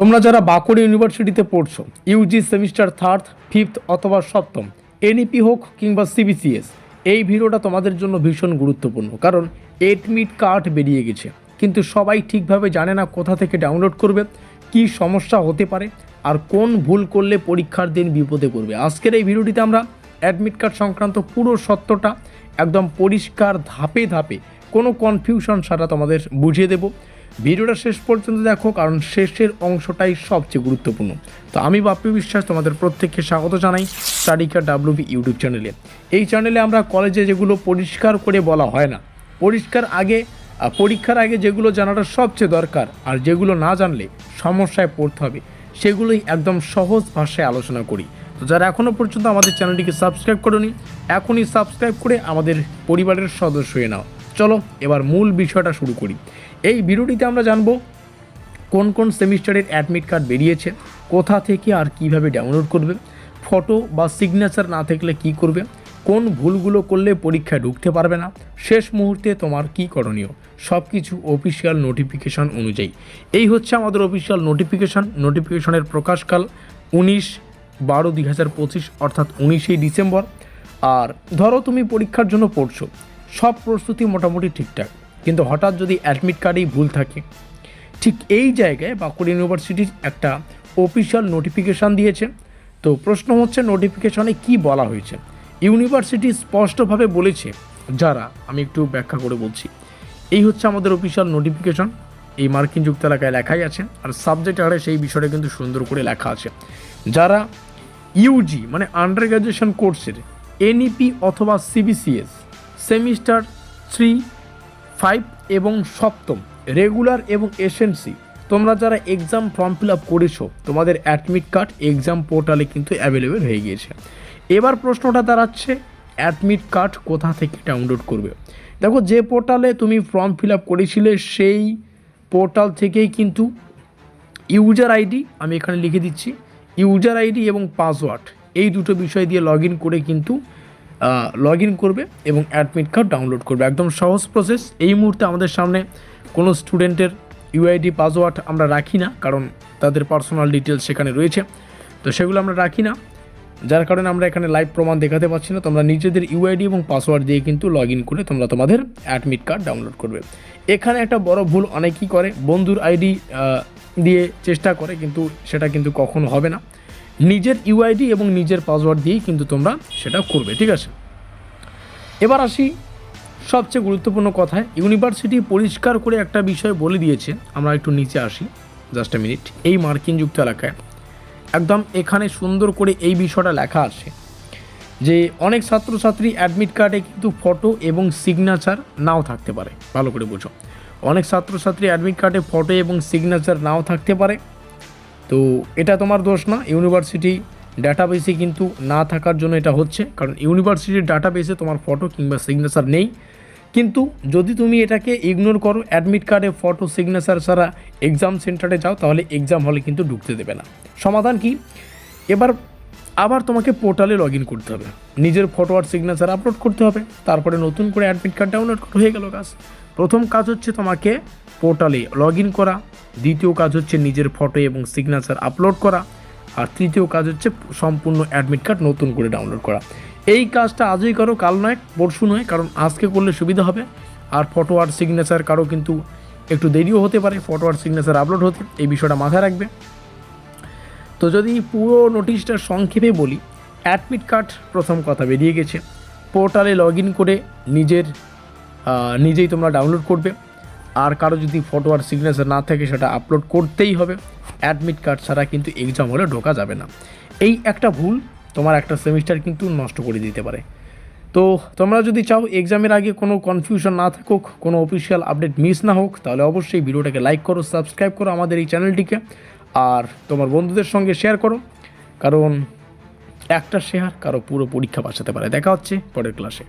তোমরা যারা বাঁকুড়া ইউনিভার্সিটিতে পড়ছো ইউজি সেমিস্টার থার্ড, ফিফথ অথবা সপ্তম, এনইপি হোক কিংবা সিবিসিএস এই ভিডিওটা তোমাদের জন্য ভীষণ গুরুত্বপূর্ণ, কারণ এডমিট কার্ড বেরিয়ে গেছে। কিন্তু সবাই ঠিকভাবে জানে না কোথা থেকে ডাউনলোড করবে, কি সমস্যা হতে পারে, আর কোন ভুল করলে পরীক্ষার দিন বিপদে পড়বে। আজকের এই ভিডিওটিতে আমরা অ্যাডমিট কার্ড সংক্রান্ত পুরো সত্যটা একদম পরিষ্কার ধাপে ধাপে কোনো কনফিউশন ছাড়া তোমাদের বুঝিয়ে দেবো। ভিডিওটা শেষ পর্যন্ত দেখো, কারণ শেষের অংশটাই সবচেয়ে গুরুত্বপূর্ণ। তো আমি বাপ্পি বিশ্বাস তোমাদের প্রত্যেককে স্বাগত জানাই স্টাডিকা ডাব্লিউবি ইউটিউব চ্যানেলে। এই চ্যানেলে আমরা কলেজে যেগুলো পরিষ্কার করে বলা হয় না, পরিষ্কার আগে পরীক্ষার আগে যেগুলো জানাটা সবচেয়ে দরকার আর যেগুলো না জানলে সমস্যায় পড়তে হবে, সেগুলোই একদম সহজ ভাষায় আলোচনা করি। তো যারা এখনও পর্যন্ত আমাদের চ্যানেলটিকে সাবস্ক্রাইব করোনি, এখনই সাবস্ক্রাইব করে আমাদের পরিবারের সদস্য হয়ে নাও। চলো, এবার মূল বিষয়টা শুরু করি। এই ভিডিওটিতে আমরা জানব, কোন কোন সেমিস্টারের অ্যাডমিট কার্ড বেরিয়েছে, কোথা থেকে আর কীভাবে ডাউনলোড করবে, ফটো বা সিগনেচার না থাকলে কি করবে, কোন ভুলগুলো করলে পরীক্ষায় ঢুকতে পারবে না, শেষ মুহূর্তে তোমার কি করণীয় সব কিছু অফিসিয়াল নোটিফিকেশান অনুযায়ী। এই হচ্ছে আমাদের অফিসিয়াল নোটিফিকেশান নোটিফিকেশনের প্রকাশকাল উনিশ বারো দুই হাজার পঁচিশ, অর্থাৎ উনিশেই ডিসেম্বর। আর ধরো তুমি পরীক্ষার জন্য পড়ছো সব প্রস্তুতি মোটামুটি ঠিকঠাক। কিন্তু হঠাৎ যদি অ্যাডমিট কার্ডেই ভুল থাকে, ঠিক এই জায়গায় বাঁকুড়া ইউনিভার্সিটির একটা অফিসিয়াল নোটিফিকেশান দিয়েছে। তো প্রশ্ন হচ্ছে নোটিফিকেশনে কি বলা হয়েছে? ইউনিভার্সিটি স্পষ্টভাবে বলেছে, যারা, আমি একটু ব্যাখ্যা করে বলছি, এই হচ্ছে আমাদের অফিসিয়াল নোটিফিকেশন এই মার্কিন যুক্ত এলাকায় লেখাই আছে, আর সাবজেক্ট আরে সেই বিষয়টা কিন্তু সুন্দর করে লেখা আছে। যারা ইউজি মানে আন্ডার গ্র্যাজুয়েশন কোর্সের এনইপি অথবা সিবিসিএস সেমিস্টার থ্রি, ফাইভ এবং সপ্তম, রেগুলার এবং এসএনসি তোমরা যারা এক্সাম ফর্ম ফিল আপ করেছ, তোমাদের অ্যাডমিট কার্ড এক্সাম পোর্টালে কিন্তু অ্যাভেলেবেল হয়ে গিয়েছে। এবার প্রশ্নটা দাঁড়াচ্ছে, অ্যাডমিট কার্ড কোথা থেকে ডাউনলোড করবে? দেখো, যে পোর্টালে তুমি ফর্ম ফিল আপ করেছিলে, সেই পোর্টাল থেকেই কিন্তু ইউজার আইডি, আমি এখানে লিখে দিচ্ছি, ইউজার আইডি এবং পাসওয়ার্ড, এই দুটো বিষয় দিয়ে লগ করে কিন্তু লগ ইন করবে এবং অ্যাডমিট কার্ড ডাউনলোড করবে। একদম সহজ প্রসেস এই মুহূর্তে আমাদের সামনে কোনো স্টুডেন্টের ইউআইডি পাসওয়ার্ড আমরা রাখি না, কারণ তাদের পার্সোনাল ডিটেলস সেখানে রয়েছে। তো সেগুলো আমরা রাখি না। যার কারণে আমরা এখানে লাইভ প্রমাণ দেখাতে পাচ্ছি না। তোমরা নিজেদের ইউআইডি এবং পাসওয়ার্ড দিয়ে কিন্তু লগ ইন করে তোমরা তোমাদের অ্যাডমিট কার্ড ডাউনলোড করবে। এখানে একটা বড় ভুল অনেকেই করে। বন্ধুর আইডি দিয়ে চেষ্টা করে, কিন্তু সেটা কিন্তু কখনো হবে না। নিজের ইউআইডি এবং নিজের পাসওয়ার্ড দিয়েই কিন্তু তোমরা সেটা করবে, ঠিক আছে? এবার আসি সবচেয়ে গুরুত্বপূর্ণ কথায়। ইউনিভার্সিটি পরিষ্কার করে একটা বিষয় বলে দিয়েছে, আমরা একটু নিচে আসি জাস্ট এ মিনিট এই মার্কিন যুক্ত এলাকায় একদম এখানে সুন্দর করে এই বিষয়টা লেখা আছে যে, অনেক ছাত্রছাত্রী অ্যাডমিট কার্ডে কিন্তু ফটো এবং সিগনেচার নাও থাকতে পারে, ভালো করে বোঝো। অনেক ছাত্রছাত্রী অ্যাডমিট কার্ডে ফটো এবং সিগনেচার নাও থাকতে পারে তো এটা তোমার দোষ না, ইউনিভার্সিটি ডাটাবেসে কিন্তু না থাকার জন্য এটা হচ্ছে, কারণ ইউনিভার্সিটির ডাটাবেসে তোমার ফটো কিংবা সিগনেচার নেই। কিন্তু যদি তুমি এটাকে ইগনোর করো অ্যাডমিট কার্ডে ফটো সিগনেচার ছাড়া এক্সাম সেন্টারে যাও, তাহলে এক্সাম হলে কিন্তু ঢুকতে দেবে না। সমাধান কি? এবার আবার তোমাকে পোর্টালে লগ ইন করতে হবে। নিজের ফটো আর সিগনেচার আপলোড করতে হবে। তারপরে নতুন করে অ্যাডমিট কার্ড ডাউনলোড হয়ে গেল কাজ প্রথম কাজ হচ্ছে তোমাকে পোর্টালে লগ ইন করা, দ্বিতীয় কাজ হচ্ছে নিজের ফটো এবং সিগনেচার আপলোড করা, আর তৃতীয় কাজ হচ্ছে সম্পূর্ণ অ্যাডমিট কার্ড নতুন করে ডাউনলোড করা। এই কাজটা আজই করো, কাল নয়, পরশু নয়, কারণ আজকে করলে সুবিধা হবে। আর ফটো আর সিগনেচার কারও কিন্তু একটু দেরিও হতে পারে ফটো আর সিগনেচার আপলোড হতে, এই বিষয়টা মাথায় রাখবে। তো যদি পুরো নোটিশটা সংক্ষেপে বলি অ্যাডমিট কার্ড প্রথম কথা বেরিয়ে গেছে। পোর্টালে লগ করে নিজের নিজেই তোমরা ডাউনলোড করবে। আর কারও যদি ফটো আর সিগনেচার না থাকে, সেটা আপলোড করতেই হবে। অ্যাডমিট কার্ড ছাড়া কিন্তু এক্সাম হলে ঢোকা যাবে না। এই একটা ভুল তোমার একটা সেমিস্টার কিন্তু নষ্ট করে দিতে পারে। তো তোমরা যদি চাও এক্সামের আগে কোনো কনফিউশন না থাকুক, কোনো অফিসিয়াল আপডেট মিস না হোক, তাহলে অবশ্যই ভিডিওটাকে লাইক করো সাবস্ক্রাইব করো আমাদের এই চ্যানেলটিকে আর তোমার বন্ধুদের সঙ্গে শেয়ার করো। কারণ একটা শেয়ার কারও পুরো পরীক্ষা বাঁচাতে পারে। দেখা হচ্ছে পরের ক্লাসে